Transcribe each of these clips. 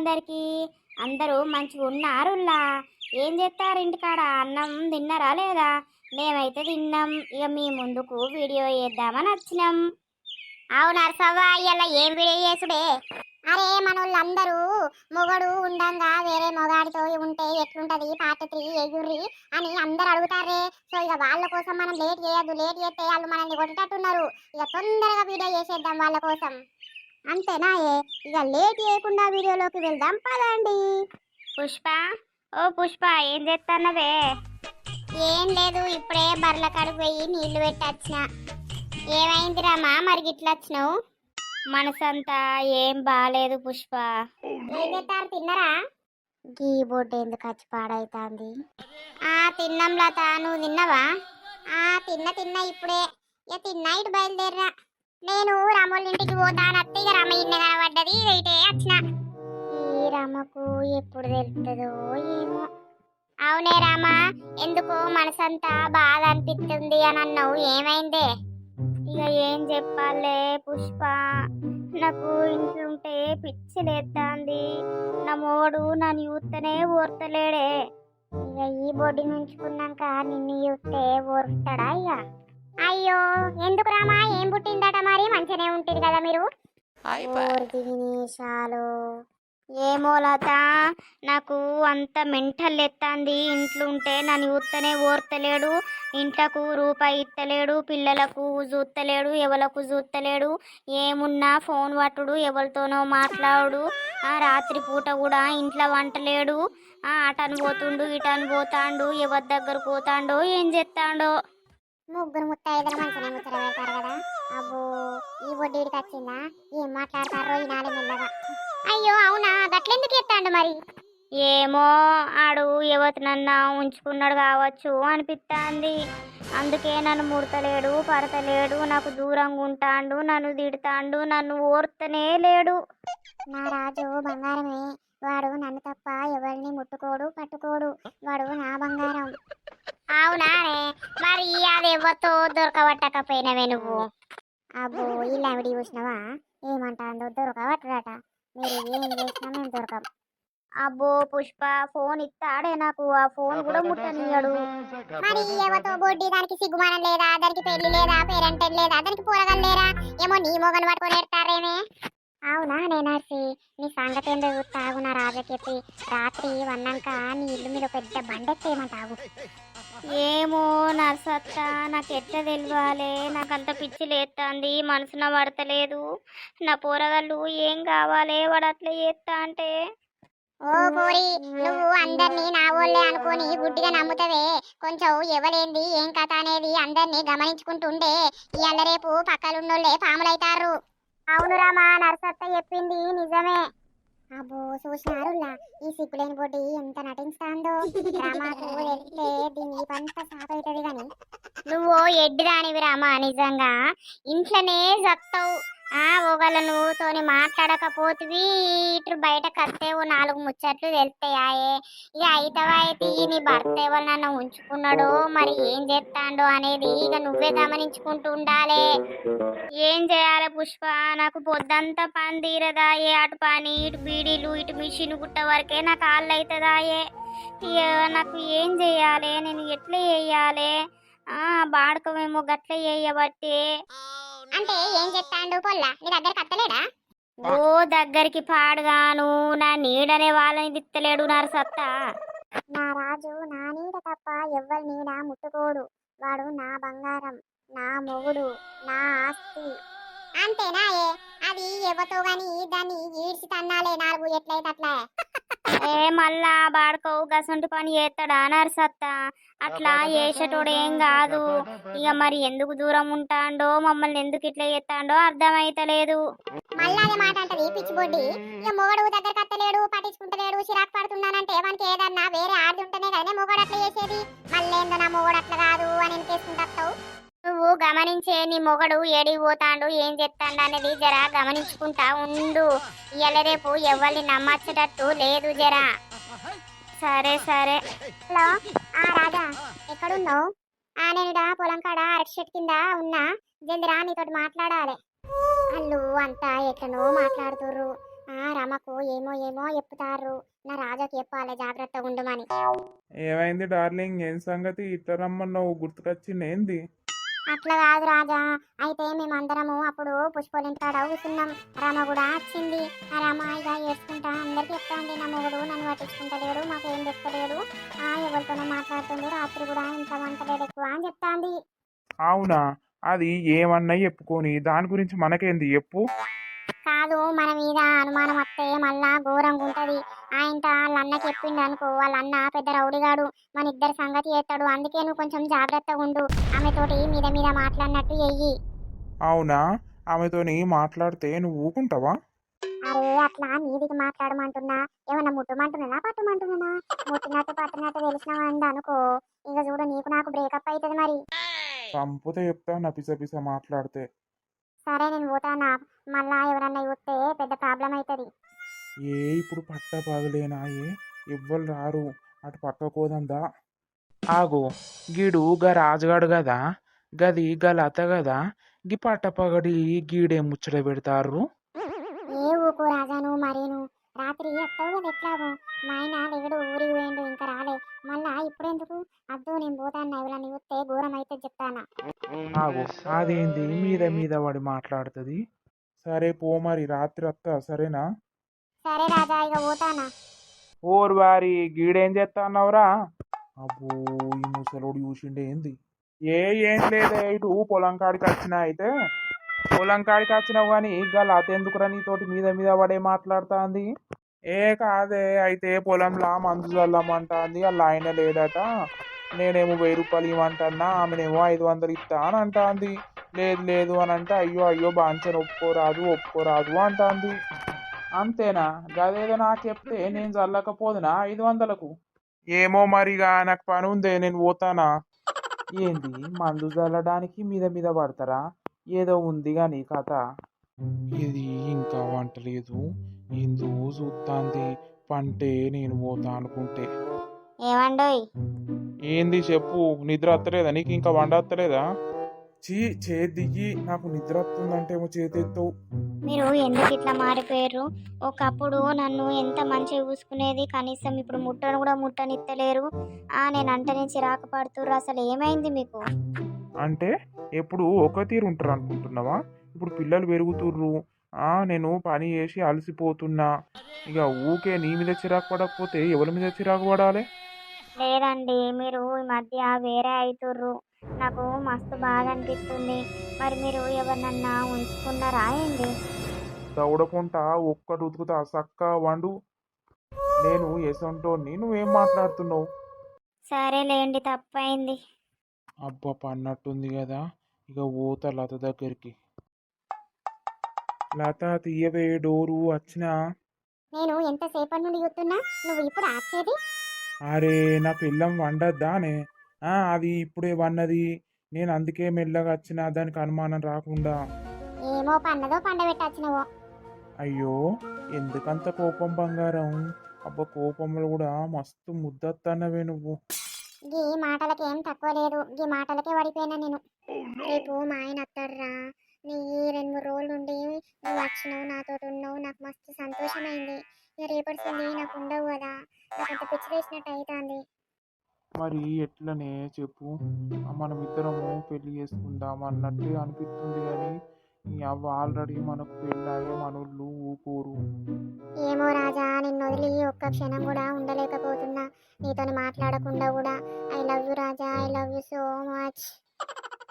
అందరికీ? అందరూ మంచిగా ఉన్నారులా ఏం చేస్తారు ఇంటికాడ? అన్నం తిన్నారా లేదా? మేమైతే తిన్నాం. ఇక మీ ముందుకు వీడియో చేద్దామని వచ్చినాం. అవును అరసవ్వ ఇలా ఏం వీడియో చేసుడే? అరే మనోళ్ళందరూ మొగడు ఉండంగా వేరే మొగాడితో ఉంటే ఎట్లుంటది? పార్ట్ త్రీ ఎగుర్రి అని అందరు అడుగుతారే సో ఇక వాళ్ళ కోసం మనం లేట్ చేయొద్దు. లేట్ చేస్తే వాళ్ళు మనల్ని కొట్టేటట్టున్నారు. ఇక తొందరగా వీడియో చేసేద్దాం వాళ్ళ కోసం. అంతేనా ఏ? ఇక లేట్ చేయకుండా వీడియోలోకి వెళ్దాం పదండి. పుష్ప ఓ పుష్ప ఏం చేస్తున్నవే ఏం లేదు ఇప్పుడే బర్ల కడుపు పోయి నీళ్ళు పెట్టి వచ్చిన ఏమైంది రామా మరి గిట్లా వచ్చినావు? మనసంతా ఏం బాగాలేదు పుష్ప. ఏం చేస్తారు తిన్నరా? గీ బొడ్డు ఎందుకు వచ్చి పాడైతాంది? ఆ తిన్నాం లత నువ్వు తిన్నావా? ఆ తిన్న తిన్న ఇప్పుడే. ఇక తిన్నా ఇటు బయలుదేరా నేను రామోళ్ళ ఇంటికి పోతాను అత్తయ్య ఇక రమ ఇన్న కనబడ్డది ఇదైతే వచ్చిన ఈ రామకు ఎప్పుడు తెలుస్తుందో ఏమో. అవునే రామ ఎందుకు మనసంతా బాధ అనిపిస్తుంది అని అన్నావు ఏమైందే? ఇక ఏం చెప్పాలే పుష్ప నాకు ఇంట్లుంటే పిచ్చి లేస్తుంది నా మోడు నన్ను చూస్తేనే ఓర్తలేడే. ఇక ఈ బొడ్డి నుంచుకున్నాక నిన్ను చూస్తే ఓర్తాడా ఇక? అయ్యో ఎందుకు రామా? ఏం పుట్టిందట మరి? మంచిగానే ఉంటుంది కదా మీరు. వినేశాలు ఏమో లత నాకు అంత మెంటల్ ఎత్తాంది. ఇంట్లో ఉంటే నన్ను చూస్తేనే ఓర్తలేడు. ఇంట్లకు రూపాయి ఇత్తలేడు. పిల్లలకు చూస్తలేడు ఎవలకు చూస్తలేడు ఏమున్నా ఫోన్ పట్టుడు ఎవరితోనో మాట్లాడు ఆ రాత్రి పూట కూడా ఇంట్లో వంటలేడు ఆ అటను పోతుండు ఇటను పోతాండు ఎవరి దగ్గర పోతాండో ఏం చేస్తాడో. ముగ్గురు ముత్తైదులు మంచిగా ముచ్చట పెడతారు కదా? అబ్బో ఈ వడ్డీడికి వచ్చిందా? ఏం మాట్లాడతారో ఈనాడు మెల్లగా. అయ్యో అవునా? గట్లెందుకు ఎత్తాండు మరి? ఏమో ఆడు ఎవరినన్నా ఉంచుకున్నాడు కావచ్చు అనిపిస్తాంది అందుకే నన్ను ముడతలేడు పడతలేడు నాకు దూరంగా ఉంటాండు నన్ను తిడతాండు నన్ను ఓర్తనే లేడు. నా రాజు బంగారమే. వాడు నన్ను తప్ప ఎవరిని ముట్టుకోడు పట్టుకోడు. వాడు నా బంగారం. అవునానే. మరి అది ఎవరితో దొరకబట్టకపోయినవే నువ్వు? అబ్బో ఇలా విడి చూసినావా? ఏమంటాందో దొరకబట్టడట. మీరు ఏం చేసినా మేము దొరకం. అబ్బో పుష్ప ఫోన్ ఇస్తాడే నాకు. ఆ ఫోన్ కూడా ముట్టనియడు. మరి ఎవతో బొడ్డి? దానికి సిగ్గుమానం లేదా? దానికి పెళ్ళి లేదా? పేరెంట్ లేదా? దానికి పోరగలు లేరా? ఏమో నీ మొగను పట్టుకొని ఎడతారేమే అవునా నేనర్సి నీ సంగతి ఏందో తాగు నా రాజకెప్పి రాత్రి వన్నాక నీ ఇల్లు మీద పెద్ద బండెత్తేయమంటావు. ఏమో నర్సత్త నాకు ఎట్లా తెలియాలి నాకు అంత పిచ్చి లేస్తుంది మనసున పడతలేదు. నా పోరగాళ్ళు ఏం కావాలి? వాడు అట్లా చేస్తా అంటే. ఓ పోరి నువ్వు అందరినీ నా వాళ్ళే అనుకొని గుడ్డిగా నమ్ముతావే. కొంచెం ఎవలేంది ఏం కథ అనేది అందరినీ గమనించుకుంటుండే. ఇవాళ రేపు పక్కలున్నోళ్ళే పాములైతారు అవును రామా నర్సత్త చెప్పింది నిజమే. అబ్బో చూసినారులా? ఈ సిగ్గులేని బొడ్డి ఎంత నటిస్తాందో రామాకు తెలిస్తే దీని పంట సాప్ అవుతుంది గాని. నువ్వు ఎడ్డిదానివి రామా నిజంగా. ఇంట్లోనే జత్తవు. ఆ ఒకళ్ళను నువ్వుతోని మాట్లాడకపోతివి ఇటు బయటకు కత్తేవో నాలుగు ముచ్చట్లు తెలుస్తాయే ఇక అయితవా అయితే నీ భర్త నన్ను ఉంచుకున్నాడో మరి ఏం చేస్తాడో అనేది ఇక నువ్వే గమనించుకుంటూ ఉండాలి. ఏం చేయాలి పుష్ప? నాకు పొద్దంతా పని తీరదాయే. అటు పని ఇటు బీడీలు ఇటు మిషన్ గుట్ట వరకే నాకు కాళ్ళు అవుతుందాయే ఇక నాకు ఏం చేయాలి? నేను ఎట్లా చేయాలి? ఆ బాడకమేమో గట్ల చేయబట్టి. అంటే ఏం చెప్తాండు పొల్ల నీ దగ్గర కత్తలేడా ఓ దగ్గరికి పాడుగాను నా నీడనే వాళ్ళని తిత్తలేడు నా సత్తా నా రాజు నా నీడ తప్ప ఎవ్వరి నీడ ముట్టుకోడు. వాడు నా బంగారం నా మొగుడు నా ఆస్తి. అంతేనా ఏ? అది ఎవతో గాని దాన్ని ఈడ్చి తన్నాలే నాలుగు ఎట్లయితే అట్లా. ఏ మళ్ళా బాడుకోవు గసంటి పని చేస్తాడా నరసత్తా? అట్లా చేసేటోడు ఏం కాదు. ఇక మరి ఎందుకు దూరం ఉంటాండో మమ్మల్ని ఎందుకు ఇట్లా చేస్తాడో అర్థమైతలేదు. మళ్ళా అదే మాట అంటది పిచ్చిబొడ్డి ఇక మొగడు దగ్గర కత్తలేడు పట్టించుకుంటలేడు చిరాకు పడుతున్నానంటే మనకి ఏదన్నా వేరే ఆడి ఉంటేనే కదా మొగడు అట్లా చేసేది. మళ్ళీ ఏందో నా మొగడు అట్లా కాదు అని ఎనికేసుకుంటావు నువ్వు గమనించే నీ మొగడు ఏడికి పోతాండు ఏం చెప్తాడు అనేది జరా గమనించుకుంటా ఉండు. ఇవాళ రేపు ఎవరిని నమ్మచ్చేటట్టు లేదు జరా. సరే సరే. హలో ఆ రాజా ఎక్కడున్నావు? ఆ నేను పొలం కాడ అరటి చెట్టు కింద ఉన్నా. జందిరా నీతోటి మాట్లాడాలి. వాళ్ళు అంతా ఎట్లనో మాట్లాడుతుర్రు. ఆ రమకు ఏమో ఏమో చెప్తారు నా రాజాకి చెప్పాలి జాగ్రత్తగా ఉండమని ఏమైంది డార్లింగ్? ఏం సంగతి? ఇట్లా రమ్మన్నావు గుర్తుకొచ్చింది ఏంది అట్లా కాదు రాజా. అయితే మేమందరము అప్పుడు పుష్పలింటి కాడ కూర్చున్నాం. రమ కూడా వచ్చింది ఆ రమ ఇక ఏడ్చుకుంటా అందరికి చెప్తాండి నా మొగుడు నన్ను పట్టించుకుంటలేడు ఏం చెప్తలేడు ఆ ఎవరితోనో మాట్లాడుతుండు రాత్రి కూడా ఇంత వంటలేడు ఎక్కువ అని చెప్తాంది అవునా? అది ఏమన్నా చెప్పుకొని దాని గురించి మనకేంది? చెప్పు. కాదు మన మీద అనుమానం వస్తే మళ్ళా ఘోరంగా ఉంటది. ఆయన వాళ్ళ అన్నకి చెప్పిండు అనుకో వాళ్ళ అన్న పెద్ద రౌడిగాడు మన ఇద్దరి సంగతి చేస్తాడు. అందుకే నువ్వు కొంచెం జాగ్రత్తగా ఉండు. ఆమెతోటి మీద మీద మాట్లాడినట్టు చెయ్యి. అవునా? ఆమెతోని మాట్లాడితే నువ్వు ఊకుంటావా? అరే అట్లా మీదికి మాట్లాడమంటున్నా. ఏమన్నా ముట్టమంటున్నా పట్టమంటున్నా ముట్టినట్టు పట్టినట్టు తెలిసిన వాడి అనుకో. ఇక చూడు నీకు నాకు బ్రేకప్ అవుతుంది మరి. చంపుతే చెప్తా నా పిస పిస మాట్లాడితే. సరే నేను పోతానా? మళ్ళా ఎవరన్నా చూస్తే పెద్ద ప్రాబ్లం అవుతుంది ఏ ఇప్పుడు పట్ట పగలేనాయే ఎవ్వరు రారు. అటు పక్కకోదందా ఆగో. గీడు గా రాజుగాడు కదా గది గా లత కదా గి పట్టపగడి గీడే ముచ్చట పెడతారు ఏ ఊకో రాజా నువ్వు మరీను. రాత్రి కదా ఎట్లాగో మా ఆయన లేడు ఊరికి పోయిండు ఇంకా రాలే. మళ్ళా ఇప్పుడెందుకు? అద్దు నేను పోతాను ఎవరన్నా చూస్తే ఘోరం అయితే చెప్తానా అదేంది? మీద మీద వాడి మాట్లాడుతుంది. సరే పో మరి. రాత్రి వస్తా సరేనా? సరే రాజా ఇక పోతానా ఓర్ వారి గీడేం చేస్తా అన్నావురా అబ్బో ఈ ముసలోడు చూసిండే ఏంది ఏ ఏం లేదే ఇటు పొలం కాడికి వచ్చినా అయితే. పొలం కాడికి వచ్చినావు కానీ గల అతెందుకురా నీతోటి మీద మీద పడే మాట్లాడుతాంది? ఏ కాదే అయితే పొలంలా మందు చల్లమంటాంది అలా ఆయన లేడట. నేనేమో వెయ్యి రూపాయలు ఇవ్వమంటున్నా ఆమెనేమో ఐదు వందలు ఇస్తా అని అంటాంది. లేదు లేదు అని అంటే అయ్యో అయ్యో బాంచని ఒప్పుకోరాదు ఒప్పుకోరాదు అంటుంది. అంతేనా? గదేదో నాకు చెప్తే నేను చల్లకపోదునా ఐదు వందలకు? ఏమో మరిగా నాకు పని ఉందే నేను పోతానా? ఏంది మందు చల్లడానికి మీద మీద పడతారా? ఏదో ఉంది నీ కథ. ఇది ఇంకా వంటలేదు ఏందో చూస్తాంది. పంటే నేను పోతా అనుకుంటే. ఏమండోయ్? ఏంది చెప్పు. నిద్ర వస్తలేదా నీకు ఇంకా వండ వస్తలేదా చీ చేతి దిగి నాకు నిద్ర వస్తుందంటే ఏమో చేతెత్తావు మీరు ఎందుకు ఇట్లా మారిపోయారు? ఒకప్పుడు నన్ను ఎంత మంచిగా చూసుకునేది? కనీసం ఇప్పుడు ముట్టను కూడా ముట్టనిత్తలేరు. ఆ నేను అంటనే చిరాకు పడుతుర్రు. అసలు ఏమైంది మీకు? అంటే ఎప్పుడు ఒక తీరు ఉంటారు అనుకుంటున్నావా? ఇప్పుడు పిల్లలు పెరుగుతుర్రు. ఆ నేను పని చేసి అలసిపోతున్నా. ఇక ఊకే నీ మీద చిరాకు పడకపోతే ఎవరి మీద చిరాకు పడాలి? లేదండి మీరు ఈ మధ్య వేరే అవుతుర్రు నాకు మస్తు బాధ అనిపిస్తుంది. మరి మీరు ఎవరినన్నా ఉంచుకున్నారా ఏంది దౌడకుంట ఒక్కటి ఉతుకుతా సక్క వండు. నేను ఎసంటోని నువ్వేం మాట్లాడుతున్నావు? సరేలేండి తప్పైంది. అబ్బా పన్నట్టుంది కదా. ఇక పోతా లత దగ్గరికి. లత తీయవే డోరు వచ్చినా నేను ఎంతసేపటి నుండి చూస్తున్నా? నువ్వు ఇప్పుడు ఆచేది అరే నా పిల్లం వండద్దానే. అది ఇప్పుడే వన్నది. నేను అందుకే మెల్లగా వచ్చిన దానికి అనుమానం రాకుండా. ఏమో పన్నదో పండబెట్టచ్చినవో అయ్యో ఎందుకంత కోపం బంగారం? అబ్బా కోపంలో కూడా మస్తు ముద్దత్తన్నవే నువ్వు. గీ మాటలకి ఏం తక్కువ లేదు. గీ మాటలకే పడిపోయినా నేను. రేపు మా ఆయన వస్తాడురా. నీ ఈ రెండు మూడు రోజులు ఉండి నువ్వు వచ్చినావు నాతో ఉన్నావు. నాకు మస్తు సంతోషమైంది. ఇక రేపటి నుండి నాకు ఉండవు కదా. నాకు అంత పిచ్చి వేసినట్టు అవుతుంది మరి ఎట్లనే చెప్పు. మనం ఇద్దరము పెళ్ళి చేసుకుందాం అన్నట్టు అనిపిస్తుంది కానీ అవ్వ ఆల్రెడీ మనకు పెళ్ళాయే మనోళ్ళు ఊకోరు. ఏమో రాజా నిన్ను వదిలి ఒక్క క్షణం కూడా ఉండలేకపోతున్నా. నీతో మాట్లాడకుండా కూడా. I love you Raja I love you so much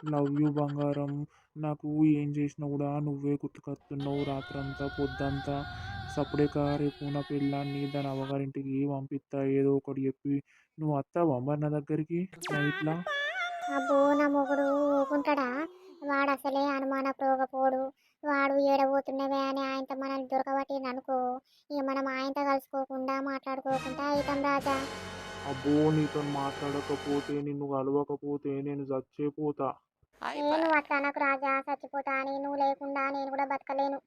love you బంగారం. నాకు ఏం చేసినా కూడా నువ్వే గుర్తుకొస్తున్నావు రాత్రంతా పొద్దంతా. సప్పుడేక రేపు నా పెళ్ళాన్ని దాని అవ్వగారింటికి పంపిస్తా ఏదో ఒకటి చెప్పి. నువ్వు వస్తావా మరి నా దగ్గరికి? నైట్లా అబ్బో నా మొగుడు ఊకుంటాడా? వాడు అసలే అనుమానపోకపోడు వాడు ఏడబోతున్నవే అని ఆయనతో మనల్ని దొరకబట్టిండు అనుకో ఇక మనం ఆయనతో కలుసుకోకుండా మాట్లాడుకోకుండా అవుతాం రాజా. అబ్బో నీతో మాట్లాడకపోతే నిన్ను కలవకపోతే నేను చచ్చేపోతా. నేను అట్లా అనకు రాజా చచ్చిపోతా అని నువ్వు లేకుండా నేను కూడా బతకలేను.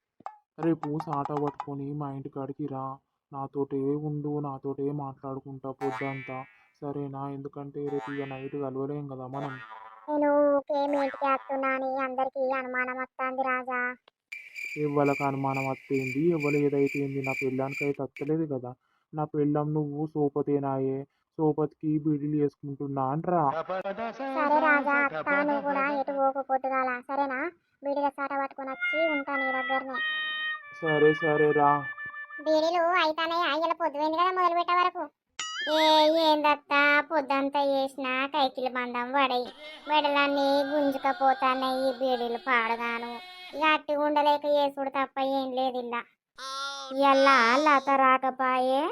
రేపు సాట పట్టుకొని మా ఇంటి కాడికి రా. నాతోటే ఉండు నాతోటే మాట్లాడుకుంటా పొద్దంతా. సరేనా? ఎందుకంటే రేపు ఇక నైట్ కలవలేం కదా మనం. నేను ఊకే మీ ఇంటికి అందరికీ అనుమానం వస్తుంది రాజా. ఎవరికి అనుమానం వస్తేంది ఎవరు ఏదైతే ఏంది నా పెళ్ళానికి అయితే వస్తలేదు కదా. నా పెళ్ళం నువ్వు సోపతేనాయే సోపతికి బీడీలు వేసుకుంటున్నా అంటరా. సరే రాజా అత్త నువ్వు కూడా ఎటు పోకు పొద్దుగాల సరేనా? బీడీల సాట పట్టుకొని వచ్చి ఉంటా నీ దగ్గరనే. సరే సరే రా. బీడీలు అయితానే అయ్యల పొద్దుపోయింది కదా మొదలు పెట్టే వరకు. ఏ ఏందత్తా? పొద్దంతా చేసిన కైకిలి బంధం పడయి మెడలన్నీ గుంజుకపోతాన్నాయి బీడీలు పాడగాను. ఇక అట్టి ఉండలేక చేసుడు తప్ప ఏం లేదు ఇలా ఇయ్యల్లా లత రాకపాయే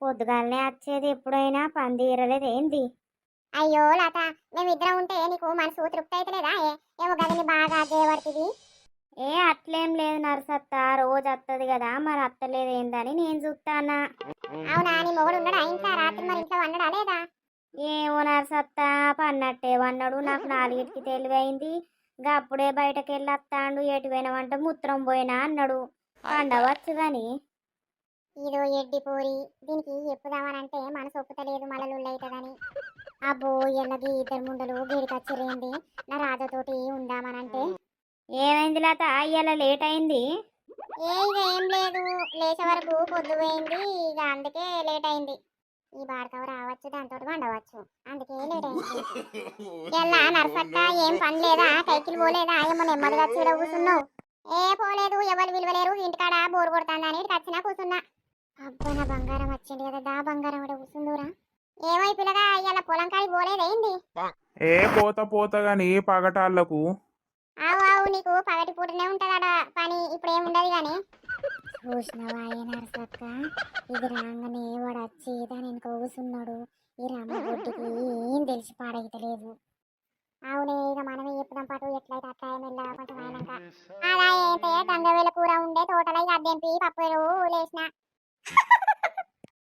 పొద్దుగాలనే వచ్చేది ఎప్పుడైనా పని తీరలేదు ఏంది అయ్యో లత మేమిద్దరం ఉంటే నీకు మనసు తృప్తి అవుతలేదా ఏమో గదిని బాగా చేయబడుతుంది ఏ అట్లేం లేదు నర్సత్త. రోజు వస్తుంది కదా మరి అత్తలేదు ఏందని నేను చూస్తానా అవునా నీ మొగుడు ఉన్నాడా ఇంట్లో? రాత్రి మరి ఇంట్లో వండడా లేదా? ఏమో నర్సత్త పన్నట్టే వన్నాడు నాకు నాలుగిటికి తెలివైంది. ఇంకా అప్పుడే బయటకు వెళ్ళి వస్తాడు ఎటు పోయినామంటే ముత్రం పోయినా అన్నాడు. పండవచ్చు కానీ ఇదో ఎడ్డి పూరి దీనికి ఎప్పుదామనంటే మనసు ఒప్పుతలేదు మళ్ళీ అవుతుందని అబ్బో ఎల్లది ఇద్దరు ముండలు గిడికొచ్చిరేంది. నా రాజతోటి ఉందామనంటే. ఏమైంది లత? ఇవాళ లేట్ అయింది. ఏ ఇక ఏం లేదు. లేచే వరకు పొద్దు పోయింది. ఇక అందుకే లేట్ అయింది. ఈ బాడకవ రావచ్చు దాంతో వండవచ్చు. అందుకే లేట్ అయింది. ఎలా నర్సక్క ఏం పని లేదా? కైకిలు పోలేదా? ఏమో నెమ్మదిగా ఈడ కూర్చున్నావు ఏ పోలేదు. ఎవరు విలువలేరు ఇంటికాడ బోరు కొడుతుందని వచ్చినా కూర్చున్నా అబ్బా నా బంగారం వచ్చింది కదా. దా బంగారం ఇక్కడ కూర్చుందురా ఏమో పిల్లగా ఇవాళ పొలం కాడికి పోలేదేంది ఏ పోత పోత గాని పగటాళ్ళకు? నీకు పగటి పూటనే ఉంటుందట. పని ఇప్పుడు ఏముండదు కానీ చూసినవా నరసక్క. ఇది రాగానే వాడు వచ్చి దాని వెనుక కూసున్నాడు. ఈ రామగొడ్డికి ఏం తెలిసి పాడైతలేదు. అవునే ఇక మనమే చెప్పుదాం పాటు ఎట్లయితే అట్లా వెళ్ళా కొంచెం అయినాక. అలా అయితే గంగవేల కూర ఉండే తోటలో ఇక అద్దెంపి పప్పులు లేసిన.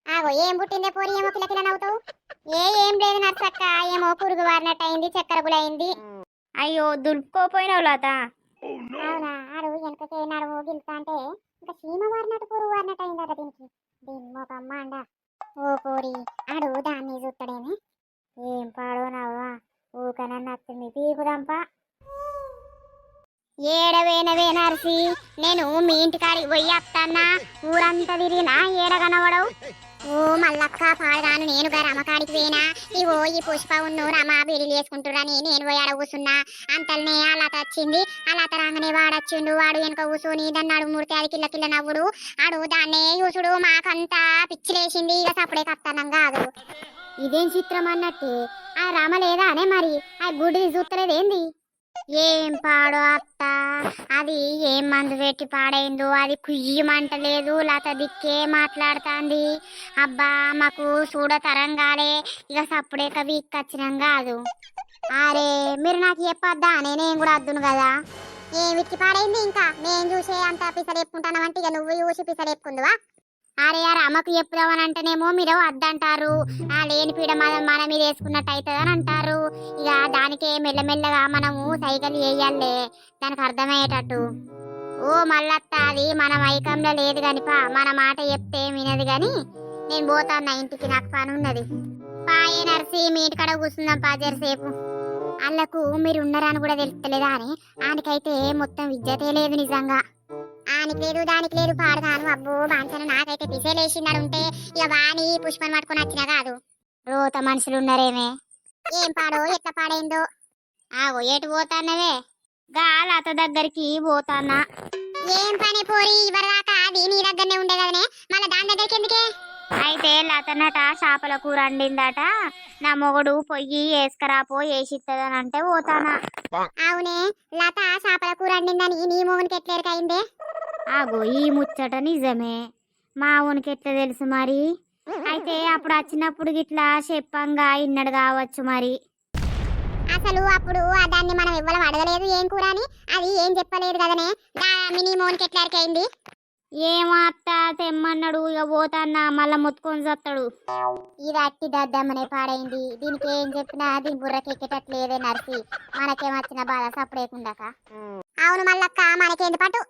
ఆగో ఏం పుట్టిందే పోరి ఏమో పిల్ల పిల్ల నవ్వుతావు ఏ ఏం లేదు నరసక్క. ఏమో పురుగు వారినట్టు అయింది చక్కెర గులైంది. అయ్యో దులుపుకోపోయినావు లత అవునా? ఆడు వెనకకే నడుము గిలుతా అంటే ఇంకా సీమ వారినట్టు పురుగు వారినట్టు అయిందట దీనికి. దీని మొకమ్మ అండ ఓ కోరి ఆడు దాన్ని చూస్తాడేమి ఏం పాడో నవ్వా ఊకన నచ్చింది పీకుదంపా. ఏడవేనవే నర్సి నేను మీ ఇంటికాడికి పోయి వస్తానా ఊరంతా తిరిగినా ఏడ కనబడవు. ఓ మల్లక్క పాడగాను నేను గా రమకాడికి పోయినా. ఇగో ఈ పుష్ప ఉన్ను రమ బిడిలు వేసుకుంటురని నేను పోయి ఆడ కూసున్నా. అంతల్నే అలా తచ్చింది అలా తరంగనే వాడొచ్చిండు. వాడు వెనక కూసుని దాన్ని అడుగు ముడితే అది కిల్ల కిల్ల నవ్వుడు. ఆడు దాన్నే చూసుడు. మాకంతా పిచ్చిలేసింది. ఇక సప్పుడే కప్తానం కాదు. ఇదేం చిత్రం అన్నట్టు? ఆ రమ లేదా అనే మరి? ఆ గుడిని చూస్తలేదేంది ఏం పాడో అత్త? అది ఏం మందు పెట్టి పాడైందో అది కుయ్యమంటలేదు లత దిక్కే మాట్లాడుతుంది. అబ్బా మాకు చూడతరం కాలే ఇక సప్పుడే వీక్ వచ్చినాం కాదు. అరే మీరు నాకు చెప్పొద్దా? నేను కూడా వద్దును కదా. ఏం విక్కి పాడైంది ఇంకా? నేను చూసే అంత పిసరేపుకుంటానంటే ఇక నువ్వు చూసి పిసరేపుకుందువా అరే యార్ అమ్మకు చెప్పుదామని అంటేనేమో మీరు వద్దంటారు. ఆ లేని పీడ మన మన మీద వేసుకున్నట్టు అవుతుంది అని అంటారు. ఇక దానికే మెల్లమెల్లగా మనము సైకిల్ వేయాలే దానికి అర్థమయ్యేటట్టు. ఓ మల్లత్త అది మన మైకంలో లేదు కానిపా మన మాట చెప్తే వినదు గాని నేను పోతాను నా ఇంటికి నాకు పని ఉన్నది. పాయే నర్సి మీ ఇంటికాడ కూర్చుందాం పాజరసేపు అల్లకు మీరు ఉన్నారని కూడా తెలుస్తలేదా అని? ఆయనకైతే మొత్తం విద్యతే లేదు నిజంగా. ఆనికి లేదు దానికి లేదు పాడగాను అబ్బో బాంచను నాకైతే పిసేలేసిందని ఉంటే ఇక వాణి పుష్పని పట్టుకొని వచ్చినా కాదు. రోత మనుషులు ఉన్నారేమే. ఏం పాడో ఎట్లా పాడైందో? ఆగో ఎటు పోతాన్నవే? గాలత దగ్గరికి పోతానా ఏం పని పోరి ఇవరిదాకా అది నీ దగ్గరనే ఉండే కదనే? మళ్ళీ దాని దగ్గరికి ఎందుకే? అయితే లతనట చేపల కూర వండిందట నా మొగుడు పొయ్యి వేసుకరాపో వేసిత్తదని అంటే పోతానా అవునే లత చేపల కూర వండిందని నీ మొగునికి ఎట్లేరికైందే ఆగో ఈ ముచ్చట నిజమే. మా ఊనికి ఎట్లా తెలుసు మరి? అయితే అప్పుడు వచ్చినప్పుడు గిట్లా చెప్పంగా ఇన్నడు కావచ్చు మరి. అసలు అప్పుడు ఆ దాన్ని మనం ఇవ్వడం అడగలేదు ఏం కూర అని? అది ఏం చెప్పలేదు కదనే? మినీ మోన్కి ఎట్లా అయింది ఏమో అత్త తెమ్మన్నాడు ఇక పోతాన్నా మళ్ళా మొత్తుకొని చస్తాడు ఇది అట్టి దద్దమ్మనే పాడైంది. దీనికి ఏం చెప్పినా దీని బుర్రకి ఎక్కేటట్లేదే నర్సి. మనకేమొచ్చిన బాధ సప్పుడేకుండాక. అవును మల్లక్క మనకేంది పట్టు?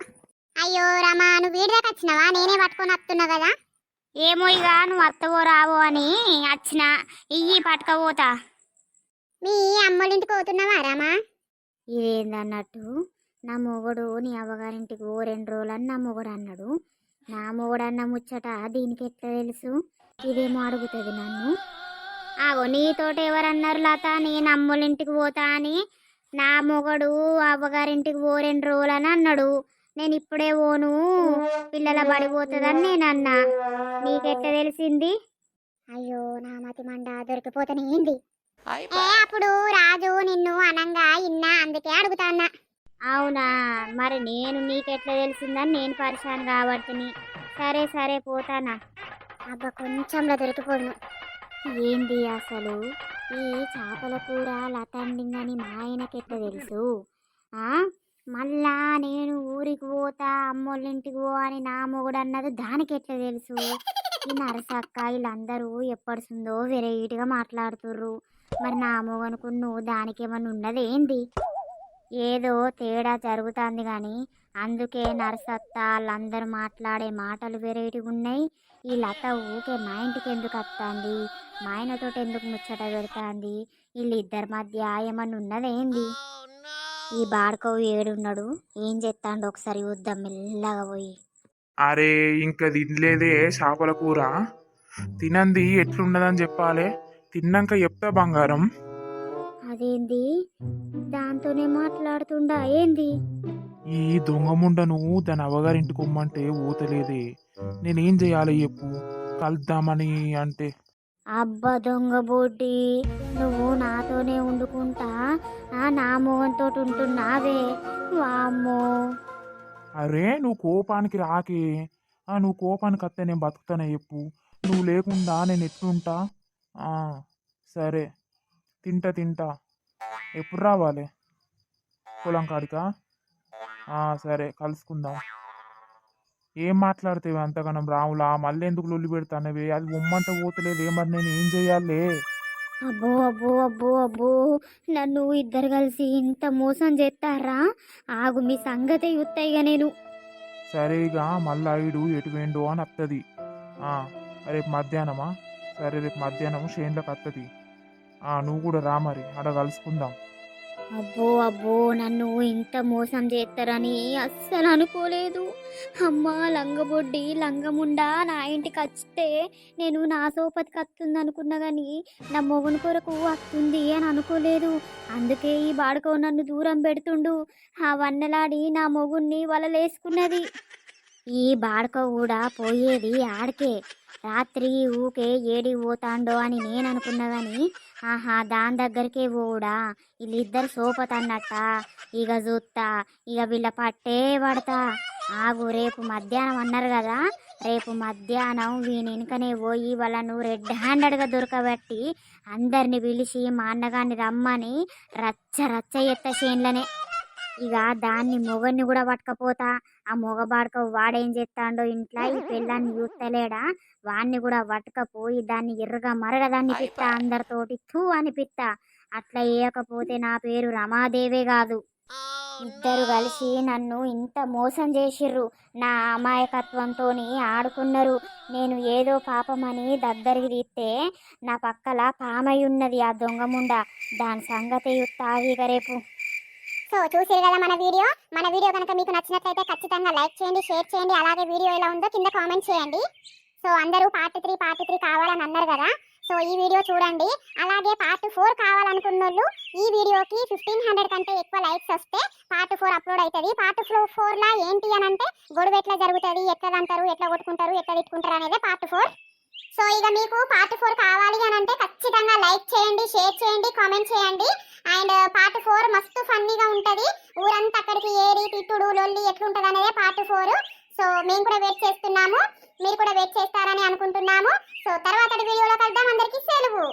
అయ్యో రమా నువ్వు వీడి దాకా వచ్చినావా? నేనే పట్టుకొని వస్తున్నా కదా. ఏమో ఇక నువ్వు అత్తవో రావో అని వచ్చిన. ఇయ్యి పట్టుకపోతా మీ అమ్మోళ్ళింటికి పోతున్నావా రామా? ఇదేందన్నట్టు? నా మొగుడు నీ అవ్వగారింటికి ఓ రెండు రోజులని నా మొగుడు అన్నాడు. నా మొగుడు అన్న ముచ్చట దీనికి ఎట్లా తెలుసు? ఇదేమో అడుగుతుంది నన్ను. ఆగో నీతోటి ఎవరన్నారు లత? నేను అమ్మోళ్ళింటికి పోతా అని నా మొగడు అవ్వగారింటికి ఓ రెండు రోజులని అన్నాడు. నేను ఇప్పుడే పోను పిల్లల పడిపోతుందని నేను అన్నా నీకెట్లా తెలిసింది? అయ్యో నా మతి మండ దొరికిపోతానే ఏంది? ఏ అప్పుడు రాజు నిన్ను అనంగా ఇన్నా అందుకే అడుగుతాన్నా అవునా? మరి నేను నీకెట్లా తెలిసిందని నేను పరిశాను కాబట్టి సరే సరే పోతానా? అబ్బా కొంచెంలో దొరికిపోను. ఏంది అసలు? ఈ చేపల కూర లతండిందని మా ఆయనకెట్లా తెలుసు? ఆ? మళ్ళా నేను ఊరికి పోతా అమ్మోళ్ళింటికి పో అని నా మొగుడు అన్నది దానికి ఎట్లా తెలుసు? ఈ నరసక్క వీళ్ళందరూ ఎప్పటిసిందో వెరైటీగా మాట్లాడుతుర్రు. మరి నా మొగనుకు నువ్వు దానికి ఏమన్నా ఉన్నది ఏంది? ఏదో తేడా జరుగుతుంది కానీ అందుకే నరసత్త వాళ్ళందరూ మాట్లాడే మాటలు వెరైటీగా ఉన్నాయి. ఈ లత ఊకే మా ఇంటికి ఎందుకు వస్తుంది మా ఆయనతోటి ఎందుకు ముచ్చట పెడుతుంది? వీళ్ళిద్దరి మధ్య ఏమన్నా ఉన్నదేంది ఈ బాడుకోవు ఏడున్నాడు. ఏం చేస్తాడు ఒకసారి చూద్దాం మెల్లగా పోయి. అరే ఇంకా తినలేదే చేపల కూర. తినంది ఎట్లున్నదని చెప్పాలే. తిన్నాక చెప్తా బంగారం. అదేంది? దాంతోనే మాట్లాడుతుండా? ఏంది? ఈ దొంగముండను దాని అవ్వగారింటికి కొమ్మంటే ఊతలేదే. నేనేం చేయాలి చెప్పు. కలుద్దామని అంటే అబ్బా దొంగ బోటి నువ్వు నాతోనే వండుకుంటా ఆ నా మోహంతో ఉంటున్నావే. వామ్మో. అరే నువ్వు కోపానికి రాకే. ఆ నువ్వు కోపానికి వస్తే నేను బతుకుతానే చెప్పు. నువ్వు లేకుండా నేను ఎట్లుంటా? ఆ, సరే. తింటా తింటా. ఎప్పుడు రావాలి? పొలం కాడికా? సరే కలుసుకుందాం. ఏం మాట్లాడితేవి అంతగానం రావులా మళ్ళీ ఎందుకు లొల్లి పెడతానవి? అది ఉమ్మంట పోతలేదు మరి నేను ఏం చెయ్యాలే అబ్బో అబ్బో అబ్బో అబ్బో. నన్ను ఇద్దరు కలిసి ఇంత మోసం చేస్తారా? ఆగు మీ సంగతే యుత్తయ్యగా నేను. సరే ఇక మళ్ళా ఐడు ఎటు వేండు అని వస్తుంది రేపు మధ్యాహ్నమా? సరే రేపు మధ్యాహ్నం షేన్లకు వస్తుంది నువ్వు కూడా రా మరి ఆడ కలుసుకుందాం. అబ్బో అబ్బో నన్ను ఇంత మోసం చేస్తారని అస్సలు అనుకోలేదు. అమ్మ లంగబొడ్డి లంగముండా నా ఇంటికి వచ్చితే నేను నా సోపతికి వస్తుంది అనుకున్నా కానీ నా మొగుని కొరకు వస్తుంది అని అనుకోలేదు. అందుకే ఈ బాడుకో నన్ను దూరం పెడుతుండు. ఆ వన్నెలాడి నా మొగుణ్ణి వలలేసుకున్నది. ఈ బాడుక కూడా పోయేది ఆడికే. రాత్రి ఊకే ఏడి పోతాండో అని నేను అనుకున్నా కానీ ఆహా దాని దగ్గరికే పోడా వీళ్ళిద్దరు సోపతన్నట్ట? ఇక చూస్తా ఇక వీళ్ళ పట్టే పడతా. ఆగు రేపు మధ్యాహ్నం అన్నారు కదా? రేపు మధ్యాహ్నం వీని వెనుకనే పోయి వాళ్ళను రెడ్ హ్యాండెడ్గా దొరకబట్టి అందరిని పిలిచి మా అన్నగారిని రమ్మని రచ్చ రచ్చ ఎత్త చేన్లనే ఇక దాన్ని మొగన్ని కూడా పట్టుకపోతా ఆ మొగబాడుక వాడేం చేస్తాడో ఇంట్లో ఈ పిల్లాన్ని చూస్తలేడా వాడిని కూడా పట్టుకపోయి దాన్ని ఎర్రగా మరగదాన్ని పిత్తా అందరితోటి. తూ అని పిత్తా. అట్లా వేయకపోతే నా పేరు రమాదేవే కాదు. ఇద్దరు కలిసి నన్ను ఇంత మోసం చేసిర్రు. నా అమాయకత్వంతో ఆడుకున్నారు. నేను ఏదో పాపమని దగ్గరికి తీస్తే నా పక్కల పామై ఉన్నది ఆ దొంగముండ దాని సంగతి తావిగ రేపు. సో చూసారు కదా మన వీడియో? మన వీడియో కనుక మీకు నచ్చినట్లయితే ఖచ్చితంగా లైక్ చేయండి షేర్ చేయండి అలాగే వీడియో ఎలా ఉందో కింద కామెంట్ చేయండి. సో అందరూ పార్ట్ త్రీ పార్ట్ త్రీ కావాలని అన్నారు కదా? సో ఈ వీడియో చూడండి. అలాగే పార్ట్ ఫోర్ కావాలనుకున్న వాళ్ళు ఈ వీడియోకి ఫిఫ్టీన్ హండ్రెడ్ కంటే ఎక్కువ లైక్స్ వస్తే పార్ట్ ఫోర్ అప్లోడ్ అవుతుంది పార్ట్ ఫోర్ లా ఏంటి అని అంటే గొడవ ఎట్లా జరుగుతుంది ఎట్లా అంటారు ఎట్లా కొట్టుకుంటారు ఎట్లా తిట్టుకుంటారు అనేది పార్ట్ ఫోర్. సో ఇక మీకు పార్ట్ ఫోర్ కావాలి అని అంటే ఖచ్చితంగా లైక్ చేయండి షేర్ చేయండి కామెంట్ చేయండి. అండ్ పార్ట్ ఫోర్ మస్తు ఫన్నీగా ఉంటుంది. ఊరంతా అక్కడికి ఏరి తిట్టుడు లొల్లి ఎట్లుంటుంది అనేది పార్ట్ ఫోర్ సో మేము కూడా వెయిట్ చేస్తున్నాము. మీరు కూడా వెయిట్ చేస్తారని అనుకుంటున్నాము. సో తర్వాత వీడియోలో కలుద్దాం. అందరికీ సెలవు.